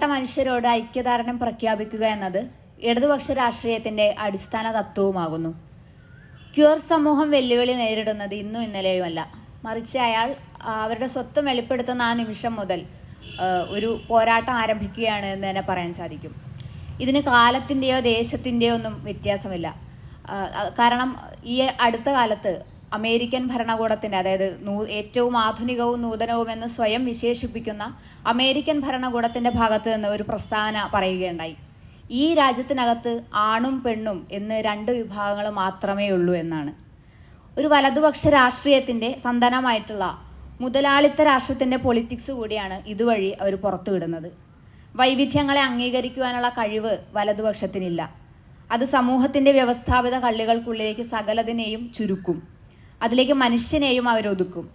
പാവപ്പെട്ട മനുഷ്യരോട് ഐക്യദാർഢ്യം പ്രഖ്യാപിക്കുക എന്നത് ഇടതുപക്ഷ രാഷ്ട്രീയത്തിന്റെ അടിസ്ഥാന തത്വവുമാകുന്നു. ക്യൂർ സമൂഹം വെല്ലുവിളി നേരിടുന്നത് ഇന്നും ഇന്നലെയുമല്ല. മറിച്ച് അയാൾ അവരുടെ സ്വത്വം വെളിപ്പെടുത്തുന്ന ആ നിമിഷം മുതൽ ഒരു പോരാട്ടം ആരംഭിക്കുകയാണ് എന്ന് തന്നെ പറയാൻ സാധിക്കും. ഇതിന് കാലത്തിന്റെയോ ദേശത്തിന്റെയോ ഒന്നും വ്യത്യാസമില്ല. കാരണം ഈ അടുത്ത കാലത്ത് അമേരിക്കൻ ഭരണകൂടത്തിന്റെ അതായത് നൂ ഏറ്റവും ആധുനികവും നൂതനവും എന്ന് സ്വയം വിശേഷിപ്പിക്കുന്ന അമേരിക്കൻ ഭരണകൂടത്തിന്റെ ഭാഗത്ത് നിന്ന് ഒരു പ്രസ്താവന പറയുകയുണ്ടായി. ഈ രാജ്യത്തിനകത്ത് ആണും പെണ്ണും എന്ന് രണ്ട് വിഭാഗങ്ങൾ മാത്രമേ ഉള്ളൂ എന്നാണ്. ഒരു വലതുപക്ഷ രാഷ്ട്രീയത്തിന്റെ സന്താനമായിട്ടുള്ള മുതലാളിത്ത രാഷ്ട്രത്തിന്റെ പൊളിറ്റിക്സ് കൂടിയാണ് ഇതുവഴി അവർ പുറത്തുവിടുന്നത് വൈവിധ്യങ്ങളെ അംഗീകരിക്കുവാനുള്ള കഴിവ് വലതുപക്ഷത്തിനില്ല. അത് സമൂഹത്തിന്റെ വ്യവസ്ഥാപിത കള്ളികൾക്കുള്ളിലേക്ക് സകലതിനെയും ചുരുക്കും. അതിലേക്ക് മനുഷ്യനെയും അവരൊതുക്കും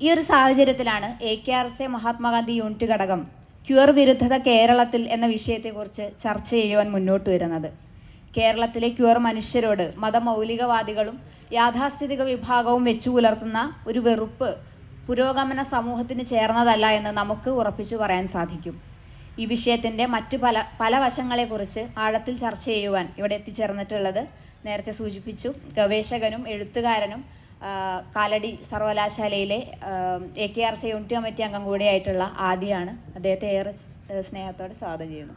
ഈ ഒരു സാഹചര്യത്തിലാണ് A K R S A Mahatma Gandhi unit ഘടകം ക്യൂർ വിരുദ്ധത കേരളത്തിൽ എന്ന വിഷയത്തെക്കുറിച്ച് ചർച്ച ചെയ്യുവാൻ മുന്നോട്ട് വരുന്നത്. കേരളത്തിലെ ക്യൂർ മനുഷ്യരോട് മതമൗലികവാദികളും യാഥാസ്ഥിതിക വിഭാഗവും വെച്ചു പുലർത്തുന്ന ഒരു വെറുപ്പ് പുരോഗമന സമൂഹത്തിന് ചേർന്നതല്ല എന്ന് നമുക്ക് ഉറപ്പിച്ചു പറയാൻ സാധിക്കും. ഈ വിഷയത്തിന്റെ മറ്റു പല പല വശങ്ങളെക്കുറിച്ച് ആഴത്തിൽ ചർച്ച ചെയ്യുവാൻ ഇവിടെ എത്തിച്ചേർന്നിട്ടുള്ളത് നേരത്തെ സൂചിപ്പിച്ചു ഗവേഷകനും എഴുത്തുകാരനും കാലടി സർവകലാശാലയിലെ A K R C unit committee അംഗം കൂടിയായിട്ടുള്ള ആദിയാണ്. അദ്ദേഹത്തെ ഏറെ സ്നേഹത്തോടെ സ്വാഗതം ചെയ്യുന്നു.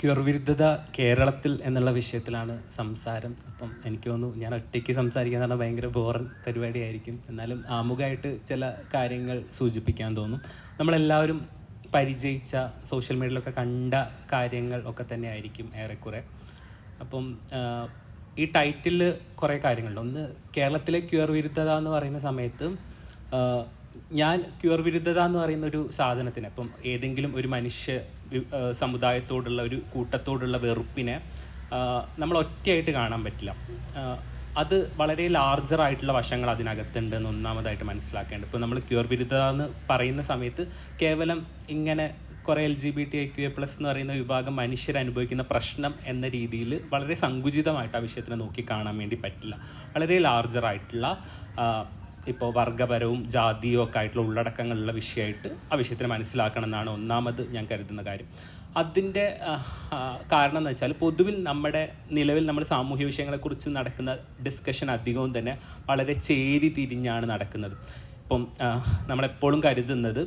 ക്യൂർ വിരുദ്ധത കേരളത്തിൽ എന്നുള്ള വിഷയത്തിലാണ് സംസാരം. അപ്പം എനിക്ക് തോന്നുന്നു ഞാൻ ഒറ്റയ്ക്ക് സംസാരിക്കുക എന്ന് പറഞ്ഞാൽ ഭയങ്കര ബോറൻ പരിപാടിയായിരിക്കും. എന്നാലും ആമുഖമായിട്ട് ചില കാര്യങ്ങൾ സൂചിപ്പിക്കാൻ തോന്നും. നമ്മളെല്ലാവരും പരിചയിച്ച സോഷ്യൽ മീഡിയയിലൊക്കെ കണ്ട കാര്യങ്ങൾ ഒക്കെ തന്നെ ആയിരിക്കും ഏറെക്കുറെ. അപ്പം ഈ ടൈറ്റിൽ കുറേ കാര്യങ്ങളുണ്ട്. ഒന്ന് കേരളത്തിലെ ക്യൂർ വിരുദ്ധത എന്ന് പറയുന്ന സമയത്ത് ഞാൻ ക്യൂർ വിരുദ്ധത എന്ന് പറയുന്ന ഒരു സാധനത്തിന് അപ്പം ഏതെങ്കിലും ഒരു മനുഷ്യ സമുദായത്തോടുള്ള ഒരു കൂട്ടത്തോടുള്ള വെറുപ്പിനെ നമ്മൾ ഒറ്റയായിട്ട് കാണാൻ പറ്റില്ല. അത് വളരെ ലാർജർ ആയിട്ടുള്ള വശങ്ങൾ അതിനകത്തുണ്ട് എന്ന് ഒന്നാമതായിട്ട് മനസ്സിലാക്കേണ്ടത്. ഇപ്പോൾ നമ്മൾ ക്യൂർ വിരുദ്ധത എന്ന് പറയുന്ന സമയത്ത് കേവലം ഇങ്ങനെ കുറേ L G B T I Q A plus എന്ന് പറയുന്ന വിഭാഗം മനുഷ്യർ അനുഭവിക്കുന്ന പ്രശ്നം എന്ന രീതിയിൽ വളരെ സങ്കുചിതമായിട്ട് ആ വിഷയത്തിനെ നോക്കി കാണാൻ വേണ്ടി പറ്റില്ല. വളരെ ലാർജർ ആയിട്ടുള്ള ഇപ്പോൾ വർഗപരവും ജാതിയും ഒക്കെ ആയിട്ടുള്ള ഉള്ളടക്കങ്ങളുള്ള വിഷയമായിട്ട് ആ വിഷയത്തിനെ മനസ്സിലാക്കണം എന്നാണ് ഒന്നാമത് ഞാൻ കരുതുന്ന കാര്യം. അതിന്റെ കാരണം എന്ന് വെച്ചാൽ പൊതുവിൽ നമ്മുടെ നിലവിൽ നമ്മൾ സാമൂഹ്യ വിഷയങ്ങളെക്കുറിച്ച് നടക്കുന്ന ഡിസ്കഷൻ അധികവും തന്നെ വളരെ ചേരി തിരിഞ്ഞാണ് നടക്കുന്നത്. ഇപ്പം നമ്മളെപ്പോഴും കരുതുന്നത്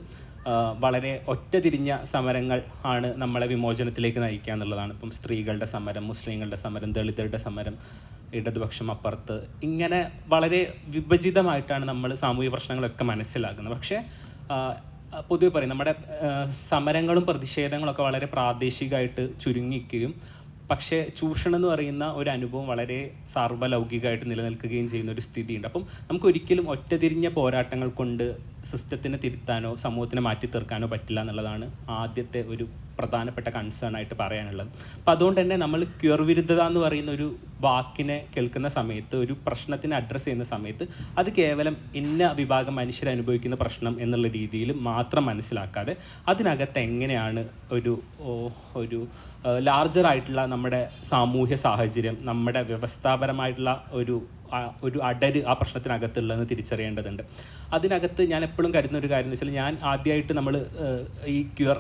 വളരെ ഒറ്റ തിരിഞ്ഞ സമരങ്ങൾ ആണ് നമ്മളെ വിമോചനത്തിലേക്ക് നയിക്കുക എന്നുള്ളതാണ്. ഇപ്പം സ്ത്രീകളുടെ സമരം മുസ്ലിങ്ങളുടെ സമരം ദളിതരുടെ സമരം ഇടതുപക്ഷം അപ്പുറത്ത് ഇങ്ങനെ വളരെ വിഭജിതമായിട്ടാണ് നമ്മൾ സാമൂഹ്യ പ്രശ്നങ്ങളൊക്കെ മനസ്സിലാക്കുന്നത്. പക്ഷേ പൊതുവെ പറയും നമ്മുടെ സമരങ്ങളും പ്രതിഷേധങ്ങളും ഒക്കെ വളരെ പ്രാദേശികമായിട്ട് ചുരുങ്ങിക്കുകയും പക്ഷേ ചൂഷണം എന്ന് പറയുന്ന ഒരു അനുഭവം വളരെ സാർവലൗകികമായിട്ട് നിലനിൽക്കുകയും ചെയ്യുന്ന ഒരു സ്ഥിതിയുണ്ട്. അപ്പം നമുക്ക് ഒരിക്കലും ഒറ്റതിരിഞ്ഞ പോരാട്ടങ്ങൾ കൊണ്ട് സിസ്റ്റത്തിനെ തിരുത്താനോ സമൂഹത്തിനെ മാറ്റി തീർക്കാനോ പറ്റില്ല എന്നുള്ളതാണ് ആദ്യത്തെ ഒരു പ്രധാനപ്പെട്ട കൺസേൺ ആയിട്ട് പറയാനുള്ളത്. അപ്പം അതുകൊണ്ട് തന്നെ നമ്മൾ ക്യൂർ വിരുദ്ധത എന്ന് പറയുന്ന ഒരു വാക്കിനെ കേൾക്കുന്ന സമയത്ത് ഒരു പ്രശ്നത്തിനെ അഡ്രസ്സ് ചെയ്യുന്ന സമയത്ത് അത് കേവലം ഇന്ന വിഭാഗം മനുഷ്യർ അനുഭവിക്കുന്ന പ്രശ്നം എന്നുള്ള രീതിയിൽ മാത്രം മനസ്സിലാക്കാതെ അതിനകത്ത് എങ്ങനെയാണ് ഒരു ഒരു ലാർജർ ആയിട്ടുള്ള നമ്മുടെ സാമൂഹ്യ സാഹചര്യം നമ്മുടെ വ്യവസ്ഥാപരമായിട്ടുള്ള ഒരു ഒരു അടര് ആ പ്രശ്നത്തിനകത്തുള്ളതെന്ന് തിരിച്ചറിയേണ്ടതുണ്ട്. അതിനകത്ത് ഞാൻ എപ്പോഴും കരുതുന്ന ഒരു കാര്യം എന്ന് വെച്ചാൽ ഞാൻ ആദ്യമായിട്ട് നമ്മൾ ഈ ക്യൂർ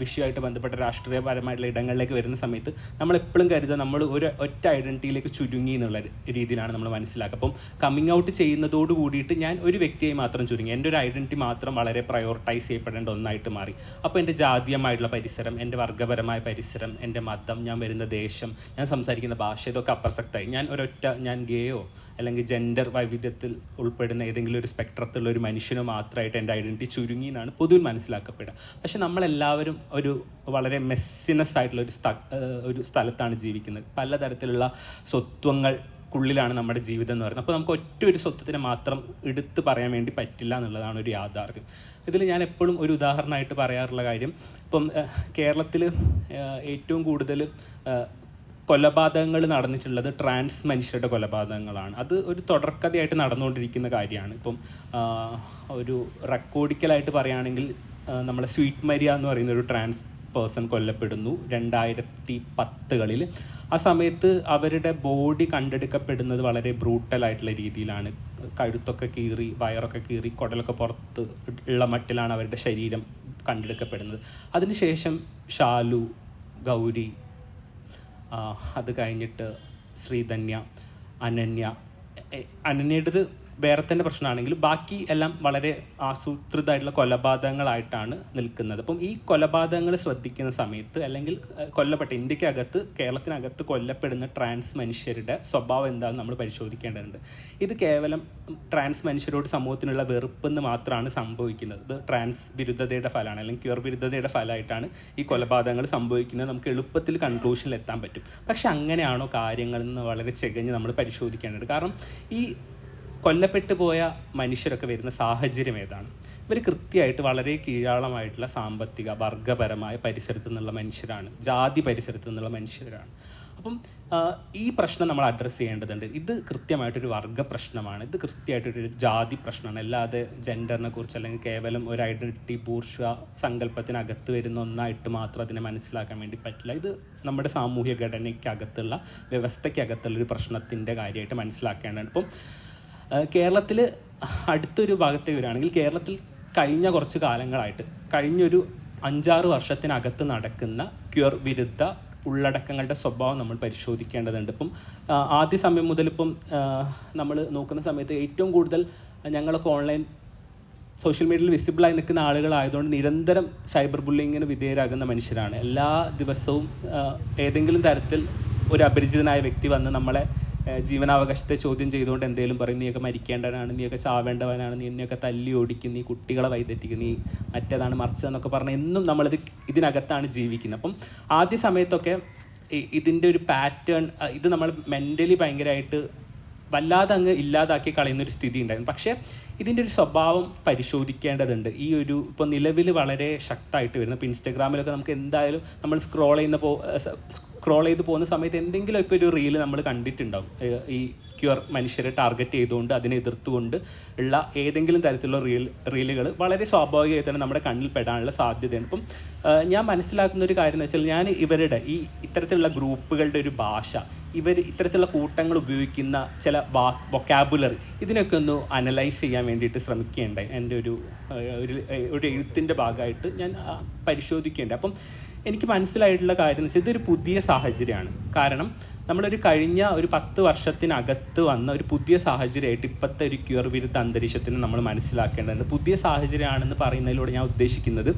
വിഷയമായിട്ട് ബന്ധപ്പെട്ട രാഷ്ട്രീയപരമായിട്ടുള്ള ഇടങ്ങളിലേക്ക് വരുന്ന സമയത്ത് നമ്മൾ എപ്പോഴും കരുതുക നമ്മൾ ഒരു ഒറ്റ ഐഡന്റിറ്റിയിലേക്ക് ചുരുങ്ങി എന്നുള്ള രീതിയിലാണ് നമ്മൾ മനസ്സിലാക്കുക. അപ്പം കമ്മിങ് ഔട്ട് ചെയ്യുന്നതോട് കൂടിയിട്ട് ഞാൻ ഒരു വ്യക്തിയായി മാത്രം ചുരുങ്ങി. എന്റെ ഒരു ഐഡന്റിറ്റി മാത്രം വളരെ പ്രയോറിറ്റൈസ് ചെയ്യപ്പെടേണ്ട ഒന്നായിട്ട് മാറി. അപ്പോൾ എന്റെ ജാതീയമായിട്ടുള്ള പരിസരം എന്റെ വർഗപരമായ പരിസരം എന്റെ മതം ഞാൻ വരുന്ന ദേശം ഞാൻ സംസാരിക്കുന്ന ഭാഷ ഇതൊക്കെ അപ്രസക്തമായി. ഞാൻ ഒരൊറ്റ ഞാൻ ഗേയോ അല്ലെങ്കിൽ ജെൻഡർ വൈവിധ്യത്തിൽ ഉൾപ്പെടുന്ന ഏതെങ്കിലും ഒരു സ്പെക്ട്രത്തിലുള്ള ഒരു മനുഷ്യനോ മാത്രമായിട്ട് എന്റെ ഐഡന്റിറ്റി ചുരുങ്ങി എന്നാണ് പൊതുവിൽ മനസ്സിലാക്കപ്പെടുക. പക്ഷെ നമ്മളെല്ലാവരും ഒരു വളരെ മെസ്സിനസ് ആയിട്ടുള്ള ഒരു ഒരു സ്ഥലത്താണ് ജീവിക്കുന്നത്. പലതരത്തിലുള്ള സ്വത്വങ്ങൾ ുള്ളിലാണ് നമ്മുടെ ജീവിതം എന്ന് പറയുന്നത്. അപ്പോൾ നമുക്ക് ഒറ്റ ഒരു സ്വത്വത്തിനെ മാത്രം എടുത്തു പറയാൻ വേണ്ടി പറ്റില്ല എന്നുള്ളതാണ് ഒരു യാഥാർത്ഥ്യം. ഇതിൽ ഞാൻ എപ്പോഴും ഒരു ഉദാഹരണമായിട്ട് പറയാറുള്ള കാര്യം ഇപ്പം കേരളത്തിൽ ഏറ്റവും കൂടുതൽ കൊലപാതകങ്ങൾ നടന്നിട്ടുള്ളത് ട്രാൻസ് മനുഷ്യരുടെ കൊലപാതകങ്ങളാണ്. അത് ഒരു തുടർക്കഥയായിട്ട് നടന്നുകൊണ്ടിരിക്കുന്ന കാര്യമാണ്. ഇപ്പം ഒരു റെക്കോർഡിക്കലായിട്ട് പറയുകയാണെങ്കിൽ നമ്മുടെ സ്വീറ്റ് മരിയ എന്ന് പറയുന്ന ഒരു ട്രാൻസ് പേഴ്സൺ കൊല്ലപ്പെടുന്നു രണ്ടായിരത്തി പത്തുകളിൽ ആ സമയത്ത് അവരുടെ ബോഡി കണ്ടെടുക്കപ്പെടുന്നത് വളരെ ബ്രൂട്ടലായിട്ടുള്ള രീതിയിലാണ്. കഴുത്തൊക്കെ കീറി വയറൊക്കെ കീറി കുടലൊക്കെ പുറത്ത് ഉള്ള മട്ടിലാണ് അവരുടെ ശരീരം കണ്ടെടുക്കപ്പെടുന്നത്. അതിനുശേഷം ഷാലു ഗൗരി അത് കഴിഞ്ഞിട്ട് ശ്രീധന്യ അനന്യ അനന്യയുടേത് വേറെ തന്നെ പ്രശ്നമാണെങ്കിൽ ബാക്കി എല്ലാം വളരെ ആസൂത്രിതമായിട്ടുള്ള കൊലപാതകങ്ങളായിട്ടാണ് നിൽക്കുന്നത്. അപ്പം ഈ കൊലപാതകങ്ങൾ ശ്രദ്ധിക്കുന്ന സമയത്ത് അല്ലെങ്കിൽ കൊല്ലപ്പെട്ട ഇന്ത്യക്കകത്ത് കേരളത്തിനകത്ത് കൊല്ലപ്പെടുന്ന ട്രാൻസ് മനുഷ്യരുടെ സ്വഭാവം എന്താണെന്ന് നമ്മൾ പരിശോധിക്കേണ്ടതുണ്ട്. ഇത് കേവലം ട്രാൻസ് മനുഷ്യരോട് സമൂഹത്തിനുള്ള വെറുപ്പെന്ന് മാത്രമാണ് സംഭവിക്കുന്നത്. ഇത് ട്രാൻസ് വിരുദ്ധതയുടെ ഫലമാണ് അല്ലെങ്കിൽ ക്യൂർ വിരുദ്ധതയുടെ ഫലമായിട്ടാണ് ഈ കൊലപാതകങ്ങൾ സംഭവിക്കുന്നത്. നമുക്ക് എളുപ്പത്തിൽ കൺക്ലൂഷനിൽ എത്താൻ പറ്റും. പക്ഷെ അങ്ങനെയാണോ കാര്യങ്ങൾ എന്ന് വളരെ ചെകഞ്ഞ് നമ്മൾ പരിശോധിക്കേണ്ടത് കാരണം ഈ കൊല്ലപ്പെട്ടു പോയ മനുഷ്യരൊക്കെ വരുന്ന സാഹചര്യം ഏതാണ്? ഇവർ കൃത്യമായിട്ട് വളരെ കീഴാളമായിട്ടുള്ള സാമ്പത്തിക വർഗപരമായ പരിസരത്ത് നിന്നുള്ള മനുഷ്യരാണ്. ജാതി പരിസരത്ത് നിന്നുള്ള മനുഷ്യരാണ്. അപ്പം ഈ പ്രശ്നം നമ്മൾ അഡ്രസ്സ് ചെയ്യേണ്ടതുണ്ട്. ഇത് കൃത്യമായിട്ടൊരു വർഗ പ്രശ്നമാണ്. ഇത് കൃത്യമായിട്ടൊരു ജാതി പ്രശ്നമാണ്. അല്ലാതെ ജെൻഡറിനെ കുറിച്ച് അല്ലെങ്കിൽ കേവലം ഒരു ഐഡന്റിറ്റി ബൂർഷ സങ്കല്പത്തിനകത്ത് വരുന്ന ഒന്നായിട്ട് മാത്രം അതിനെ മനസ്സിലാക്കാൻ വേണ്ടി പറ്റില്ല. ഇത് നമ്മുടെ സാമൂഹ്യ ഘടനയ്ക്കകത്തുള്ള വ്യവസ്ഥയ്ക്കകത്തുള്ള ഒരു പ്രശ്നത്തിന്റെ കാര്യമായിട്ട് മനസ്സിലാക്കേണ്ടതാണ്. ഇപ്പം കേരളത്തിൽ അടുത്തൊരു ഭാഗത്തെ വരികയാണെങ്കിൽ കേരളത്തിൽ കഴിഞ്ഞ കുറച്ച് കാലങ്ങളായിട്ട് കഴിഞ്ഞൊരു അഞ്ചാറ് വർഷത്തിനകത്ത് നടക്കുന്ന ക്യൂർ വിരുദ്ധ ഉള്ളടക്കങ്ങളുടെ സ്വഭാവം നമ്മൾ പരിശോധിക്കേണ്ടതുണ്ട്. ഇപ്പം ആദ്യ സമയം മുതൽ ഇപ്പം നമ്മൾ നോക്കുന്ന സമയത്ത് ഏറ്റവും കൂടുതൽ ഞങ്ങളൊക്കെ ഓൺലൈൻ സോഷ്യൽ മീഡിയയിൽ വിസിബിളായി നിൽക്കുന്ന ആളുകളായതുകൊണ്ട് നിരന്തരം സൈബർ ബുള്ളിങ്ങിന് വിധേയരാകുന്ന മനുഷ്യരാണ്. എല്ലാ ദിവസവും ഏതെങ്കിലും തരത്തിൽ ഒരു അപരിചിതനായ വ്യക്തി വന്ന് നമ്മളെ ജീവനാവകാശത്തെ ചോദ്യം ചെയ്തുകൊണ്ട് എന്തെങ്കിലും പറയും നീയൊക്കെ മരിക്കേണ്ടവനാണ് നീയൊക്കെ ചാവേണ്ടവനാണ് നീ എന്നെയൊക്കെ തല്ലി ഓടിക്കും നീ കുട്ടികളെ വൈതെറ്റിക്കും നീ മറ്റേതാണ് മറിച്ചതെന്നൊക്കെ പറഞ്ഞ് എന്നും നമ്മളിത് ഇതിനകത്താണ് ജീവിക്കുന്നത്. അപ്പം ആദ്യ സമയത്തൊക്കെ ഇതിന്റെ ഒരു പാറ്റേൺ ഇത് നമ്മൾ മെന്റലി ഭയങ്കരമായിട്ട് വല്ലാതെ അങ്ങ് ഇല്ലാതാക്കി കളയുന്ന ഒരു സ്ഥിതി ഉണ്ടായിരുന്നു. പക്ഷേ ഇതിന്റെ ഒരു സ്വഭാവം പരിശോധിക്കേണ്ടതുണ്ട്. ഈ ഒരു ഇപ്പോൾ നിലവിൽ വളരെ ശക്തമായിട്ട് വരുന്നത് ഇപ്പോൾ ഇൻസ്റ്റാഗ്രാമിലൊക്കെ നമുക്ക് എന്തായാലും നമ്മൾ സ്ക്രോൾ ചെയ്യുന്ന പോ സ്ക്രോൾ ചെയ്ത് പോകുന്ന സമയത്ത് എന്തെങ്കിലുമൊക്കെ ഒരു റീൽ നമ്മൾ കണ്ടിട്ടുണ്ടാവും. ഈ ക്യൂർ മനുഷ്യരെ ടാർഗറ്റ് ചെയ്തുകൊണ്ട് അതിനെ എതിർത്തുകൊണ്ട് ഉള്ള ഏതെങ്കിലും തരത്തിലുള്ള റീൽ റീലുകൾ വളരെ സ്വാഭാവികമായി തന്നെ നമ്മുടെ കണ്ണിൽ പെടാനുള്ള സാധ്യതയാണ്. ഇപ്പം ഞാൻ മനസ്സിലാക്കുന്ന ഒരു കാര്യം എന്ന് വെച്ചാൽ ഞാൻ ഇവരുടെ ഈ ഇത്തരത്തിലുള്ള ഗ്രൂപ്പുകളുടെ ഒരു ഭാഷ ഇവർ ഇത്തരത്തിലുള്ള കൂട്ടങ്ങൾ ഉപയോഗിക്കുന്ന ചില വൊക്കാബുലറി ഇതിനൊക്കെ ഒന്ന് അനലൈസ് ചെയ്യാൻ വേണ്ടിയിട്ട് ശ്രമിക്കുകയുണ്ടായി എന്റെ ഒരു ഒരു എഴുത്തിന്റെ ഭാഗമായിട്ട് ഞാൻ പരിശോധിക്കേണ്ട? അപ്പം എനിക്ക് മനസ്സിലായിട്ടുള്ള കാര്യം എന്ന് വെച്ചാൽ ഇതൊരു പുതിയ സാഹചര്യമാണ്. കാരണം നമ്മളൊരു കഴിഞ്ഞ ഒരു പത്ത് വർഷത്തിനകത്ത് വന്ന ഒരു പുതിയ സാഹചര്യമായിട്ട് ഇപ്പോഴത്തെ ഒരു ക്യൂർ വിരുദ്ധ അന്തരീക്ഷത്തിന് നമ്മൾ മനസ്സിലാക്കേണ്ടതുണ്ട്. പുതിയ സാഹചര്യമാണെന്ന് പറയുന്നതിലൂടെ ഞാൻ ഉദ്ദേശിക്കുന്നത്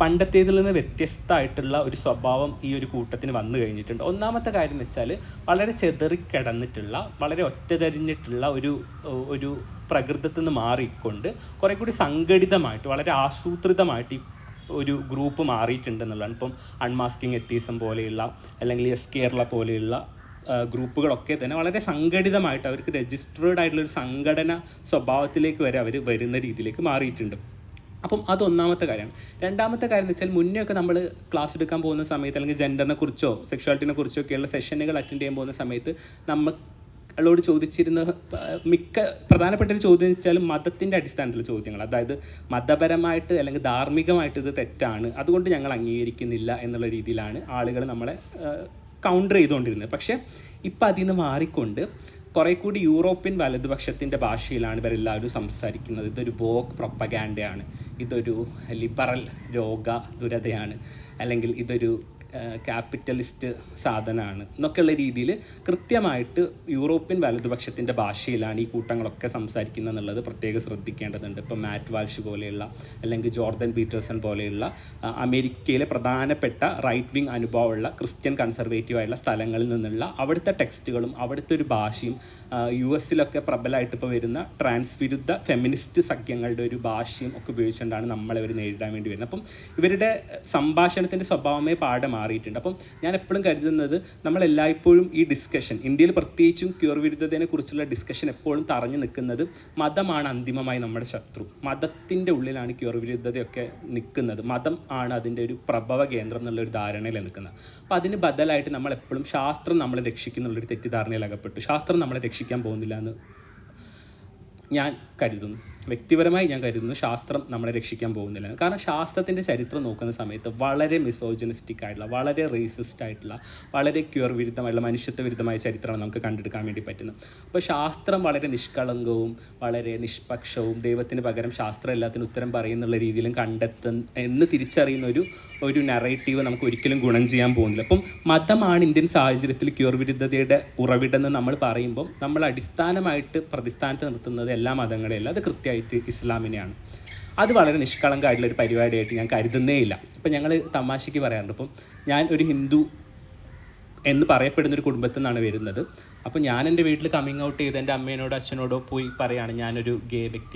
പണ്ടത്തേതിൽ നിന്ന് വ്യത്യസ്തമായിട്ടുള്ള ഒരു സ്വഭാവം ഈ ഒരു കൂട്ടത്തിന് വന്നു കഴിഞ്ഞിട്ടുണ്ട്. ഒന്നാമത്തെ കാര്യം എന്ന് വെച്ചാൽ വളരെ ചെതറിക്കിടന്നിട്ടുള്ള വളരെ ഒറ്റതിരിഞ്ഞിട്ടുള്ള ഒരു ഒരു പ്രകൃതത്തിൽ നിന്ന് മാറിക്കൊണ്ട് കുറെ കൂടി സംഘടിതമായിട്ട് വളരെ ആസൂത്രിതമായിട്ട് ഒരു ഗ്രൂപ്പ് മാറിയിട്ടുണ്ട് എന്നുള്ളതാണ് ഇപ്പം അൺമാസ്കിങ് എത്തീസം പോലെയുള്ള അല്ലെങ്കിൽ എസ് കേരള പോലെയുള്ള ഗ്രൂപ്പുകളൊക്കെ തന്നെ വളരെ സംഘടിതമായിട്ട് അവർക്ക് രജിസ്റ്റേർഡ് ആയിട്ടുള്ള ഒരു സംഘടന സ്വഭാവത്തിലേക്ക് വരെ അവർ വരുന്ന രീതിയിലേക്ക് മാറിയിട്ടുണ്ട്. അപ്പം അത് ഒന്നാമത്തെ കാര്യമാണ്. രണ്ടാമത്തെ കാര്യം എന്ന് വെച്ചാൽ മുന്നേ ഒക്കെ നമ്മൾ ക്ലാസ് എടുക്കാൻ പോകുന്ന സമയത്ത് അല്ലെങ്കിൽ ജെൻഡറിനെ കുറിച്ചോ സെക്ഷുവാലിറ്റിനെ കുറിച്ചോ ഒക്കെയുള്ള സെഷനുകൾ അറ്റൻഡ് ചെയ്യാൻ പോകുന്ന സമയത്ത് നമ്മൾ ളോട് ചോദിച്ചിരുന്ന മിക്ക പ്രധാനപ്പെട്ട ഒരു ചോദ്യം എന്ന് വെച്ചാൽ മതത്തിന്റെ അടിസ്ഥാനത്തിലുള്ള ചോദ്യങ്ങൾ. അതായത് മതപരമായിട്ട് അല്ലെങ്കിൽ ധാർമ്മികമായിട്ട് ഇത് തെറ്റാണ്. അതുകൊണ്ട് ഞങ്ങൾ അംഗീകരിക്കുന്നില്ല എന്നുള്ള രീതിയിലാണ് ആളുകൾ നമ്മളെ കൗണ്ടർ ചെയ്തുകൊണ്ടിരുന്നത്. പക്ഷേ ഇപ്പം അതിൽ നിന്ന് മാറിക്കൊണ്ട് കുറെ കൂടി യൂറോപ്യൻ വലതുപക്ഷത്തിന്റെ ഭാഷയിലാണ് ഇവരെല്ലാവരും സംസാരിക്കുന്നത്. ഇതൊരു വോക്ക് പ്രൊപ്പഗാൻഡയാണ്. ഇതൊരു ലിബറൽ രോഗ ദുരതയാണ്. അല്ലെങ്കിൽ ഇതൊരു ക്യാപിറ്റലിസ്റ്റ് സാധനമാണ് എന്നൊക്കെയുള്ള രീതിയിൽ കൃത്യമായിട്ട് യൂറോപ്യൻ വലതുപക്ഷത്തിന്റെ ഭാഷയിലാണ് ഈ കൂട്ടങ്ങളൊക്കെ സംസാരിക്കുന്നത് എന്നുള്ളത് പ്രത്യേകം ശ്രദ്ധിക്കേണ്ടതുണ്ട്. ഇപ്പം മാറ്റ് വാൽഷ് പോലെയുള്ള അല്ലെങ്കിൽ ജോർദൻ പീറ്റേഴ്സൺ പോലെയുള്ള അമേരിക്കയിലെ പ്രധാനപ്പെട്ട റൈറ്റ് വിങ് അനുഭവമുള്ള ക്രിസ്ത്യൻ കൺസർവേറ്റീവ് ആയിട്ടുള്ള സ്ഥലങ്ങളിൽ നിന്നുള്ള അവിടുത്തെ ടെക്സ്റ്റുകളും അവിടുത്തെ ഒരു ഭാഷയും യു എസിലൊക്കെ പ്രബലമായിട്ട് ഇപ്പോൾ വരുന്ന ട്രാൻസ് വിരുദ്ധ ഫെമിനിസ്റ്റ് സഖ്യങ്ങളുടെ ഒരു ഭാഷയും ഒക്കെ ഉപയോഗിച്ചുകൊണ്ടാണ് നമ്മളെ ഇവർ നേരിടാൻ വേണ്ടി വരുന്നത്. അപ്പം ഇവരുടെ സംഭാഷണത്തിന്റെ സ്വഭാവമേ പാടെ മാറിയിട്ടുണ്ട്. അപ്പം ഞാൻ എപ്പോഴും കരുതുന്നത് നമ്മൾ എല്ലായ്പ്പോഴും ഈ ഡിസ്കഷൻ ഇന്ത്യയിൽ പ്രത്യേകിച്ചും ക്യൂർ വിരുദ്ധതയെ കുറിച്ചുള്ള ഡിസ്കഷൻ എപ്പോഴും തറഞ്ഞു നിൽക്കുന്നത് മതമാണ് അന്തിമമായി നമ്മുടെ ശത്രു. മതത്തിന്റെ ഉള്ളിലാണ് ക്യൂർ വിരുദ്ധതയൊക്കെ നിൽക്കുന്നത്. മതം ആണ് അതിന്റെ ഒരു പ്രഭവ കേന്ദ്രം എന്നുള്ള ഒരു ധാരണയിൽ നിൽക്കുന്നത്. അപ്പം അതിന് ബദലായിട്ട് നമ്മൾ എപ്പോഴും ശാസ്ത്രം നമ്മളെ രക്ഷിക്കുന്നുള്ളൊരു തെറ്റിദ്ധാരണയിൽ അകപ്പെട്ടു. ശാസ്ത്രം നമ്മളെ രക്ഷിക്കാൻ പോകുന്നില്ല എന്ന് ഞാൻ കരുതുന്നു. വ്യക്തിപരമായി ഞാൻ കരുതുന്നു ശാസ്ത്രം നമ്മളെ രക്ഷിക്കാൻ പോകുന്നില്ല. കാരണം ശാസ്ത്രത്തിന്റെ ചരിത്രം നോക്കുന്ന സമയത്ത് വളരെ മിസോജനിസ്റ്റിക് ആയിട്ടുള്ള വളരെ റേസിസ്റ്റ് ആയിട്ടുള്ള വളരെ ക്യൂർ വിരുദ്ധമായിട്ടുള്ള മനുഷ്യത്വ വിരുദ്ധമായ ചരിത്രമാണ് നമുക്ക് കണ്ടെടുക്കാൻ വേണ്ടി പറ്റുന്നത്. അപ്പോൾ ശാസ്ത്രം വളരെ നിഷ്കളങ്കവും വളരെ നിഷ്പക്ഷവും ദൈവത്തിന് പകരം ശാസ്ത്രം എല്ലാത്തിനും ഉത്തരം പറയുന്നുള്ള രീതിയിലും കണ്ടെത്തുന്ന എന്ന് തിരിച്ചറിയുന്ന ഒരു ഒരു നറേറ്റീവ് നമുക്ക് ഒരിക്കലും ഗുണം ചെയ്യാൻ പോകുന്നില്ല. അപ്പം മതമാണ് ഇന്ത്യൻ സാഹചര്യത്തിൽ ക്യൂർ വിരുദ്ധതയുടെ ഉറവിടെന്ന് നമ്മൾ പറയുമ്പോൾ നമ്മൾ അടിസ്ഥാനമായിട്ട് പ്രതിസ്ഥാനത്ത് നിർത്തുന്നത് എല്ലാ മതങ്ങളെയല്ല അത് കൃത്യമായിട്ട് ഇസ്ലാമിനെയാണ്. അത് വളരെ നിഷ്കളങ്കമായിട്ടുള്ള ഒരു പരിപാടിയായിട്ട് ഞാൻ കരുതുന്നേ ഇല്ല ഇപ്പം ഞങ്ങൾ തമാശയ്ക്ക് പറയാറുണ്ട്. ഇപ്പം ഞാൻ ഒരു ഹിന്ദു എന്ന് പറയപ്പെടുന്ന ഒരു കുടുംബത്തിൽ നിന്നാണ് വരുന്നത്. അപ്പോൾ ഞാൻ എന്റെ വീട്ടിൽ കമ്മിങ് ഔട്ട് ചെയ്ത് എന്റെ അമ്മേനോടോ അച്ഛനോടോ പോയി പറയാണ് ഞാനൊരു ഗേ വ്യക്തിയാണ്.